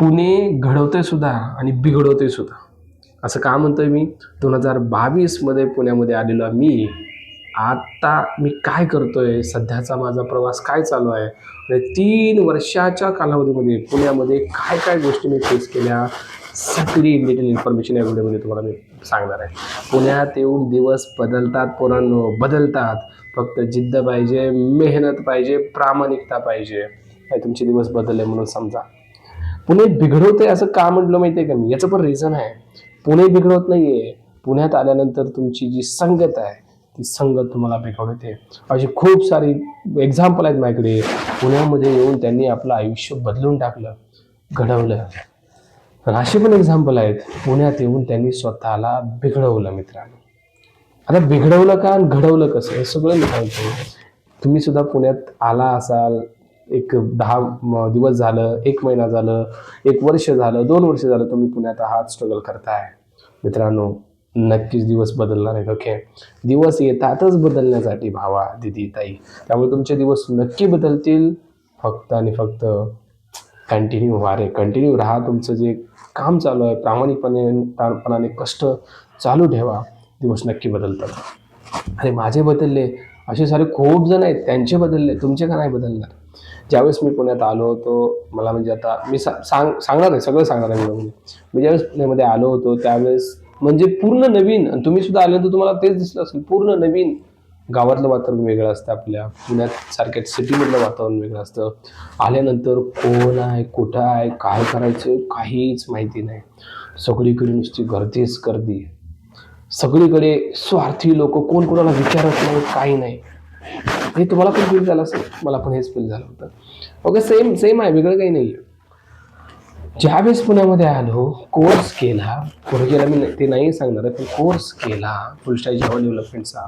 पुणे घडवतंय सुद्धा आणि बिघडवतंय सुद्धा. असं का म्हणतोय मी? दोन हजार बावीसमध्ये पुण्यामध्ये आलेलो आहे मी आत्ता मी काय करतोय? सध्याचा माझा प्रवास काय चालू आहे? आणि तीन वर्षाच्या कालावधीमध्ये पुण्यामध्ये काय काय गोष्टी मी फेस केल्या? सगळी डिटेल इन्फॉर्मेशन या व्हिडिओमध्ये तुम्हाला मी सांगणार आहे. पुण्यात येऊन दिवस बदलतात पोरांनो. बदलतात. फक्त जिद्द पाहिजे मेहनत पाहिजे प्रामाणिकता पाहिजे. काय तुमचे दिवस बदलले म्हणून समजा. पुणे बिघडवते असं का म्हटलं माहिती आहे का मी? याचं पण रिझन आहे. पुणे बिघडवत नाहीये. पुण्यात आल्यानंतर तुमची जी संगत आहे ती संगत तुम्हाला बिघडवते अशी खूप सारी एक्झाम्पल आहेत माझ्याकडे. पुण्यामध्ये येऊन त्यांनी आपलं आयुष्य बदलून टाकलं घडवलं. तर असे पण एक्झाम्पल आहेत. पुण्यात येऊन त्यांनी स्वतःला बिघडवलं मित्रांनो. आता बिघडवलं का आणि घडवलं कसं? हे सगळं मी सांगतो. तुम्ही सुद्धा पुण्यात आला असाल एक दहा दिवस झालं एक महिना झालं एक वर्ष झालं दोन वर्ष झालं तुम्ही पुण्यात आहात स्ट्रगल करताय. मित्रांनो नक्कीच दिवस बदलणार आहेत ओके दिवस येतातच बदलण्यासाठी भावा दिदी ताई. त्यामुळे तुमचे दिवस नक्की बदलतील. फक्त आणि फक्त कंटिन्यू व्हा रे कंटिन्यू राहा. तुमचं जे काम चालू आहे प्रामाणिकपणे प्राणपणाने कष्ट चालू ठेवा. दिवस नक्की बदलतात. अरे माझे बदलले. असे सारे खूप जण आहेत त्यांचे बदलले. तुमचे का नाही बदलणार? ज्यावेळेस मी पुण्यात आलो होतो मला म्हणजे आता मी सा सांग सांगणार आहे सगळं सांगणार आहे म्हणजे. मी ज्यावेळेस पुण्यामध्ये आलो होतो त्यावेळेस म्हणजे पूर्ण नवीन आणि तुम्ही सुद्धा आले तर तुम्हाला तेच दिसलं असेल पूर्ण नवीन गावातलं वातावरण वेगळं असतं आपल्या. पुण्यात सारख्या सिटीमधलं वातावरण वेगळं असतं. आल्यानंतर कोण आहे कुठं आहे काय करायचं काहीच माहिती नाही. सगळीकडे नुसती गर्दीच गर्दी. सगळीकडे स्वार्थी लोक कोण कोणाला विचारत नाही काही नाही. हे तुम्हाला पण फील झालं असेल. मला पण हेच फील झालं होतं. ओके सेम सेम आहे. वेगळं काही नाही ज्यावेळेस पुण्यामध्ये आलो कोर्स केला. पुढे केला मी ते नाही सांगणार आहे पण कोर्स केला. फुल स्टाईल जेव्हा डेव्हलपमेंटचा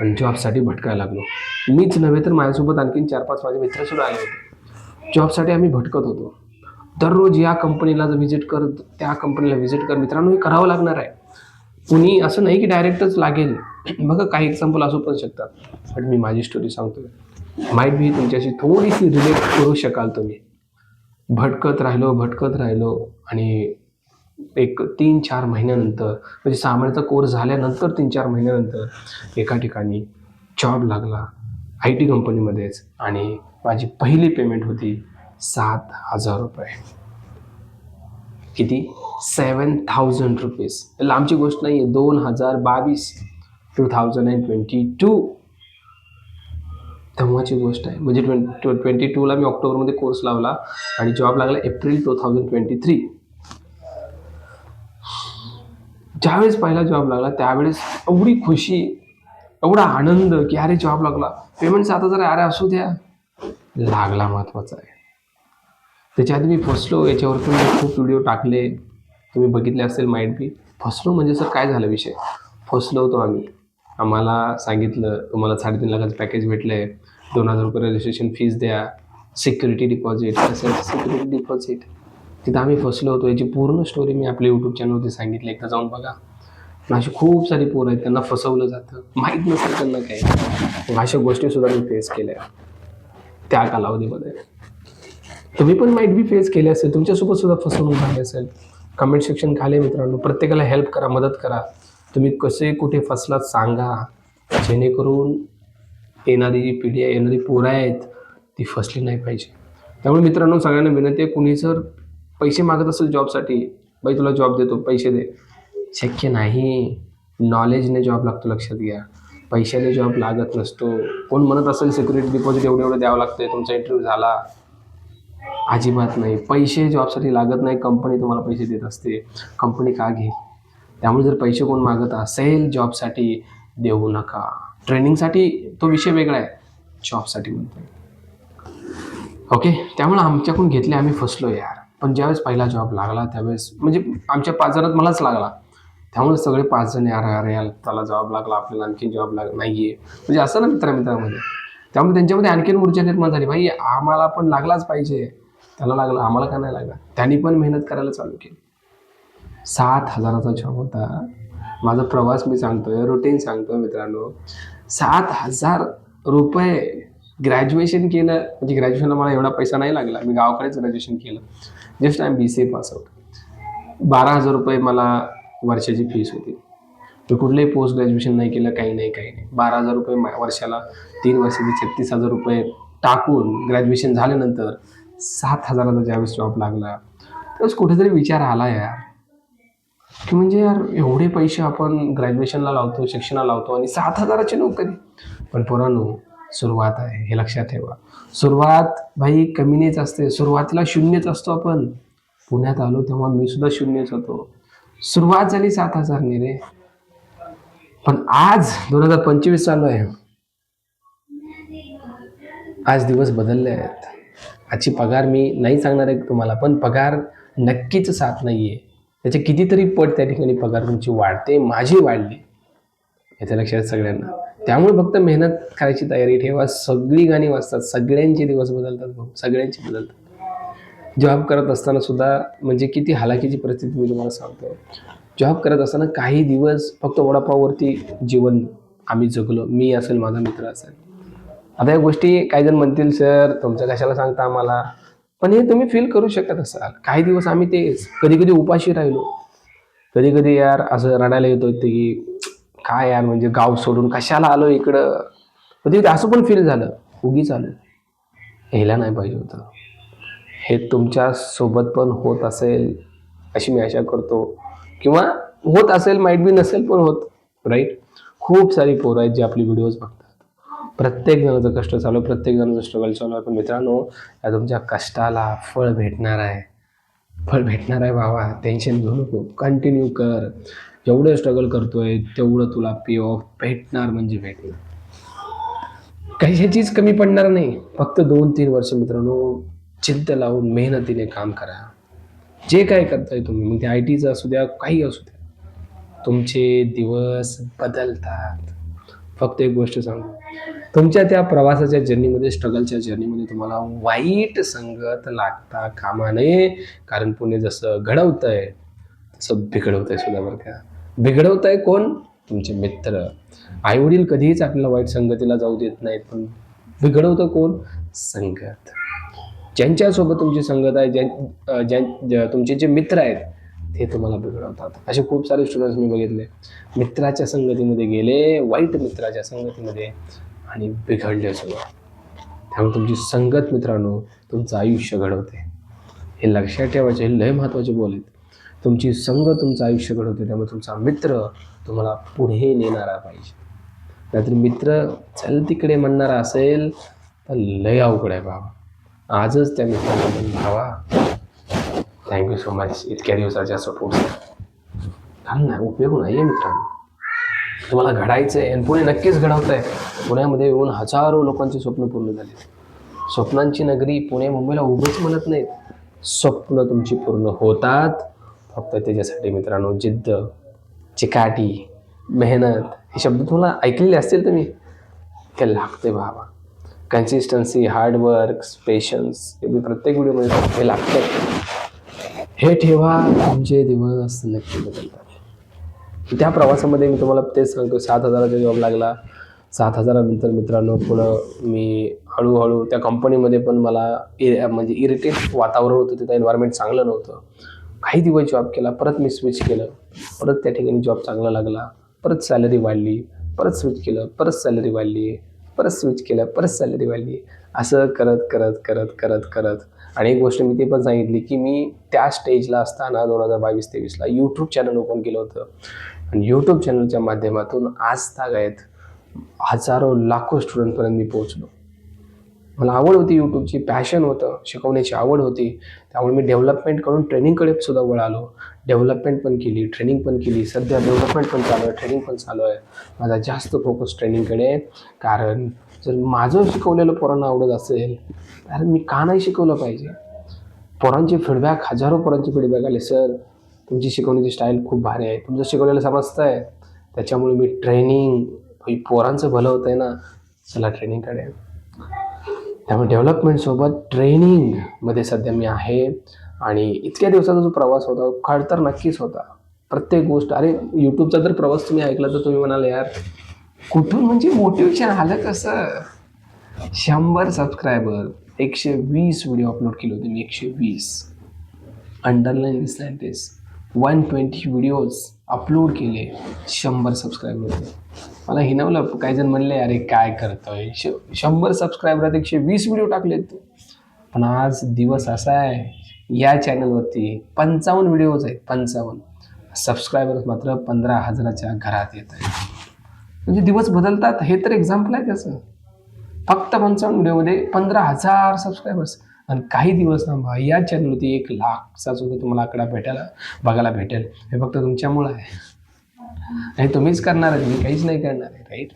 आणि जॉबसाठी भटकायला लागलो. मीच नव्हे तर माझ्यासोबत आणखीन चार पाच माझे मित्र सुद्धा आले होते. जॉबसाठी आम्ही भटकत होतो. दररोज या कंपनीला जर व्हिजिट कर त्या कंपनीला व्हिजिट कर मित्रांनो हे करावं लागणार आहे. कुणी असं नाही की डायरेक्टच लागेल. बघा काही एक्झाम्पल असू पण शकतात. पण मी माझी स्टोरी सांगतोय. माहीत बी तुमच्याशी थोडीशी रिलेट करू शकाल तुम्ही. भटकत राहिलो भटकत राहिलो आणि एक तीन चार महिन्यानंतर म्हणजे सहा महिन्याचा कोर्स झाल्यानंतर तीन चार महिन्यानंतर एका ठिकाणी जॉब लागला आय टी कंपनीमध्येच आणि माझी पहिली पेमेंट होती सात हजार रुपये. किती? सेवन थाउजंड रुपीज लांबची गोष्ट नाही आहे दोन हजार बावीस two thousand and twenty two तेव्हाची गोष्ट आहे. म्हणजे ट्वेंटी ट्वेंटी टूला मी ऑक्टोबरमध्ये कोर्स लावला आणि जॉब लागला April two thousand twenty three ज्यावेळेस पहिला जॉब लागला त्यावेळेस एवढी खुशी एवढा आनंद की अरे जॉब लागला. पेमेंट सात हजार अरे असू द्या. लागला महत्त्वाचा आहे. त्याच्या आधी मी फसलो याच्यावर पण मी खूप व्हिडिओ टाकले. तुम्ही बघितले असेल माइंड बी फसलो म्हणजे सर काय झालं विषय? फसलो होतो आम्ही. आम्हाला सांगितलं तुम्हाला साडेतीन लाखाचं पॅकेज भेटलं आहे दोन हजार रुपये रजिस्ट्रेशन फीज द्या. सिक्युरिटी डिपॉझिट असेल सिक्युरिटी डिपॉझिट तिथं आम्ही फसलो होतो. याची पूर्ण स्टोरी मी आपल्या यूट्यूब चॅनलवरती सांगितली. एकदा जाऊन बघा. पण अशी खूप सारी पोरं आहेत. त्यांना फसवलं जातं. माहीत नसेल त्यांना काय अशा गोष्टीसुद्धा मी फेस केल्या. त्या कालावधीमध्ये. तुम्ही पण माईट बी फेस केले असेल तुमच्यासोबत सुद्धा फसवणूक झाली असेल. कमेंट सेक्शन खाली मित्रांनो प्रत्येकाला हेल्प करा मदत करा. तुम्ही कसे कुठे फसलात सांगा. जेणेकरून येणारी जी पिढी आहे येणारी पोरं आहेत ती फसली नाही पाहिजे. त्यामुळे मित्रांनो सगळ्यांना विनंती आहे कुणी जर पैसे मागत असेल जॉबसाठी बाई तुला जॉब देतो पैसे दे. शक्य नाही. नॉलेजने जॉब लागतो लक्षात घ्या. पैशाने जॉब लागत नसतो. कोण म्हणत असेल सिक्युरिटी डिपॉझिट एवढं एवढं द्यावं लागतं तुमचा इंटरव्ह्यू झाला. अजिबात नाही. पैसे जॉबसाठी लागत नाही. कंपनी तुम्हाला पैसे देत असते. कंपनी का घेईल? त्यामुळे जर पैसे कोण मागत असेल जॉबसाठी देऊ नका. ट्रेनिंगसाठी तो विषय वेगळा आहे. जॉबसाठी म्हणतो ओके? त्यामुळे आमच्याकडून घेतले आम्ही फसलो यार. पण ज्यावेळेस पहिला जॉब लागला त्यावेळेस म्हणजे आमच्या पाच जणात मलाच लागला. त्यामुळे सगळे पाच जण यार अरे यार त्याला जॉब लागला आपल्याला आणखी जॉब लाग नाही आहे म्हणजे असं ना मित्रा मित्रामध्ये त्यामुळे त्यांच्यामध्ये आणखीन ऊर्जा निर्माण झाली. भाई आम्हाला पण लागलाच पाहिजे. त्याला लागला आम्हाला का नाही लागला? त्यांनी पण मेहनत करायला चालू केली. सात हजाराचा जॉब होता. माझा प्रवास मी सांगतोय रुटीन सांगतोय मित्रांनो. सात हजार रुपये ग्रॅज्युएशन केलं. म्हणजे ग्रॅज्युएशनला मला एवढा पैसा नाही लागला. मी गावाकडेच ग्रॅज्युएशन केलं. Just I M B C A pass out बारा हजार रुपये मला वर्षाची फीस होती. मी कुठलंही पोस्ट ग्रॅज्युएशन नाही केलं काही नाही काही नाही. बारा हजार रुपये मा- वर्षाला तीन वर्षाचे छत्तीस हजार रुपये टाकून ग्रॅज्युएशन झाल्यानंतर सात हजाराचा ज्यावेळेस जॉब लागला त्यावेळेस कुठेतरी विचार आला यार. की म्हणजे यार एवढे पैसे आपण ग्रॅज्युएशनला लावतो शिक्षणाला लावतो आणि सात हजाराची नोकरी. पण पोरांनो सुरुवात आहे हे लक्षात ठेवा. सुरुवात भाई कमीनेच असते सुरुवातीला शून्यच असतो आपण. पुण्यात आलो तेव्हा मी सुद्धा शून्यच होतो. सुरुवात झाली सात हजारने रे. पण आज दोन हजार पंचवीस चालू आहे. आज दिवस बदलले आहेत. आजची पगार मी नाही सांगणार आहे तुम्हाला पण पगार नक्कीच साथ नाही आहे त्याचे कितीतरी पट त्या ठिकाणी पगार तुमची वाढते माझी वाढली. याच्या लक्षात सगळ्यांना. त्यामुळे फक्त मेहनत करायची तयारी ठेवा. सगळी गाणी वाजतात सगळ्यांचे दिवस बदलतात भाऊ सगळ्यांचे बदलतात. जॉब करत असताना सुद्धा म्हणजे किती हालाकीची परिस्थिती मी तुम्हाला सांगतो. जॉब करत असताना काही दिवस फक्त वडापाववरती जीवन आम्ही जगलो मी असेल माझा मित्र असेल. आता या गोष्टी काही जण म्हणतील सर तुमचं कशाला सांगता आम्हाला? पण हे तुम्ही फील करू शकत असाल. काही दिवस आम्ही तेच कधी कधी उपाशी राहिलो. कधी कधी यार असं रडायला येत होतं की काय यार म्हणजे गाव सोडून कशाला आलो इकडं? म्हणजे कधी कधी असं पण फील झालं. उगीच आलं यायला नाही पाहिजे होतं. हे तुमच्यासोबत पण होत असेल अशी मी आशा करतो. किंवा होत असेल माईट बी नसेल पण होत राईट खूप सारी पोरं आहेत जे आपली व्हिडिओज बघतात. प्रत्येक जणाचं कष्ट चालू आहे प्रत्येक जणाचं स्ट्रगल चालू आहे पण मित्रांनो या तुमच्या कष्टाला फळ भेटणार आहे. फळ भेटणार आहे भावा टेन्शन घेऊ नको. कंटिन्यू कर. जेवढं स्ट्रगल करतोय तेवढं तुला पे ऑफ भेटणार म्हणजे भेटणार. कशाचीच कमी पडणार नाही. फक्त दोन तीन वर्ष मित्रांनो चिंत लावून मेहनतीने काम करा. जे काय करताय तुम्ही मग ते आय टीचं असू द्या काही असू द्या. तुमचे दिवस बदलतात. फक्त एक गोष्ट सांगू. तुमच्या त्या प्रवासाच्या जर्नीमध्ये स्ट्रगलच्या जर्नीमध्ये तुम्हाला वाईट संगत लागता कामा नये. कारण पुणे जसं घडवतंय तसं बिघडवतंय सुद्धा बरं का. बिघडवतंय कोण? तुमचे मित्र. आईवडील कधीच आपल्याला वाईट संगतीला जाऊ देत नाहीत पण बिघडवतं कोण? संगत. ज्यांच्यासोबत तुमची संगत आहे ज्यां ज्यां ज्या- तुमचे जे मित्र आहेत ते तुम्हाला बिघडवतात. असे खूप सारे स्टुडंट्स मी बघितले. मित्राच्या संगतीमध्ये गेले वाईट मित्राच्या संगतीमध्ये आणि बिघडले सुद्धा त्यामुळे तुमची संगत मित्रांनो तुमचं आयुष्य घडवते. हे लक्षात ठेवायचे हे लय महत्त्वाचे बोल आहेत. तुमची संगत तुमचं आयुष्य घडवते त्यामुळे तुमचा मित्र तुम्हाला पुढे नेणारा पाहिजे. नाहीतर मित्र चल तिकडे म्हणणारा असेल तर लय अवघड आहे बाबा. आजच त्या मित्राला भावा थँक्यू सो मच इतक्या दिवसाच्या सपोर्ट कारण नाही उपयोग नाही आहे मित्रांनो. तुम्हाला घडायचं आहे आणि पुणे नक्कीच घडवत आहे पुण्यामध्ये येऊन हजारो लोकांची स्वप्न पूर्ण झाली. स्वप्नांची नगरी पुणे मुंबईला उभंच म्हणत नाहीत. स्वप्न तुमची पूर्ण होतात. फक्त त्याच्यासाठी मित्रांनो जिद्द चिकाटी मेहनत हे शब्द तुम्हाला ऐकलेले असतील तुम्ही. ते लागते बाबा कन्सिस्टन्सी हार्डवर्क पेशन्स हे मी प्रत्येक व्हिडिओमध्ये हे लागतं हे ठेवा तुमचे दिवस नक्की बदलतात त्या प्रवासामध्ये मी तुम्हाला तेच सांगतो सात हजाराचा जॉब लागला. सात हजारानंतर मित्रांनो पुढं मी हळूहळू त्या कंपनीमध्ये पण मला इ म्हणजे इरिटेट वातावरण होतं तिथं एन्व्हायरमेंट चांगलं नव्हतं. काही दिवस जॉब केला परत मी स्विच केलं. परत त्या ठिकाणी जॉब चांगला लागला. परत सॅलरी वाढली परत स्विच केलं परत सॅलरी वाढली परत स्विच केलं परत सॅलरी वाढली. असं करत करत करत करत करत आणि एक गोष्ट मी ते पण सांगितली की मी त्या स्टेजला असताना दोन हजार बावीस तेवीसला यूट्यूब चॅनल ओपन केलं होतं. आणि यूट्यूब चॅनलच्या माध्यमातून आज तागायत हजारो लाखो स्टुडंटपर्यंत मी पोहोचलो. मला आवड होती यूट्यूबची पॅशन होतं शिकवण्याची आवड होती. त्यामुळे मी डेव्हलपमेंट करून ट्रेनिंगकडे सुद्धा वळालो. डेव्हलपमेंट पण केली ट्रेनिंग पण केली. सध्या डेव्हलपमेंट पण चालू आहे ट्रेनिंग पण चालू आहे. माझा जास्त फोकस ट्रेनिंगकडे कारण जर माझं शिकवलेलं पोरांना आवडत असेल तर मी का नाही शिकवलं पाहिजे? पोरांचे फीडबॅक हजारो पोरांचे फीडबॅक आले सर तुमची शिकवण्याची स्टाईल खूप भारी आहे. तुमचं शिकवलेलं समजतं आहे. त्याच्यामुळे मी ट्रेनिंग पोरांचं भलं होतं आहे ना चला ट्रेनिंगकडे त्यामुळे डेव्हलपमेंटसोबत ट्रेनिंगमध्ये सध्या मी आहे. आणि इतक्या दिवसाचा जो प्रवास होता खड तर नक्कीच होता. प्रत्येक गोष्ट अरे यूट्यूबचा जर प्रवास तुम्ही ऐकला तर तुम्ही म्हणाल यार कुठून म्हणजे मोटिवेशन आलं कसं? शंभर सबस्क्रायबर एकशे वीस व्हिडिओ अपलोड केले होते मी एकशे वीस अंडरलाईन दिसलाय वन ट्वेंटी व्हिडिओज अपलोड केले शंभर सबस्क्रायबर होते. मला हिनवलं काही जण म्हणले अरे काय करतोय? श शंभर सबस्क्रायबरात एकशे वीस व्हिडिओ टाकलेत. तू पण आज दिवस असा आहे या चॅनलवरती पंचावन्न व्हिडिओज आहेत पंचावन्न. सबस्क्रायबर्स मात्र पंधरा हजाराच्या घरात येत आहेत. म्हणजे दिवस बदलतात. हे तर एक्झाम्पल आहे त्याचं. फक्त पंचावन्न व्हिडिओमध्ये पंधरा हजार सबस्क्रायबर्स आणि काही दिवस थांबा या चॅनलवरती एक लाखचा सुद्धा तुम्हाला आकडा भेटायला बघायला भेटेल. हे फक्त तुमच्यामुळं आहे. हे तुम्हीच करणार आहे. तुम्ही काहीच नाही करणार आहे राईट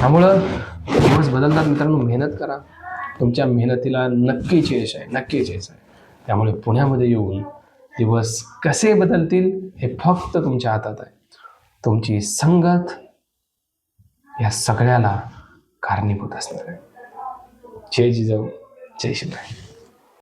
त्यामुळं दिवस बदलतात. मित्रांनो मेहनत करा. तुमच्या मेहनतीला नक्कीच यश आहे. नक्कीच यश आहे. त्यामुळे पुण्यामध्ये येऊन दिवस कसे बदलतील हे फक्त तुमच्या हातात आहे. तुमची संगत या सगळ्याला कारणीभूत असणार आहे. जय जिजाऊ जय शिवराय.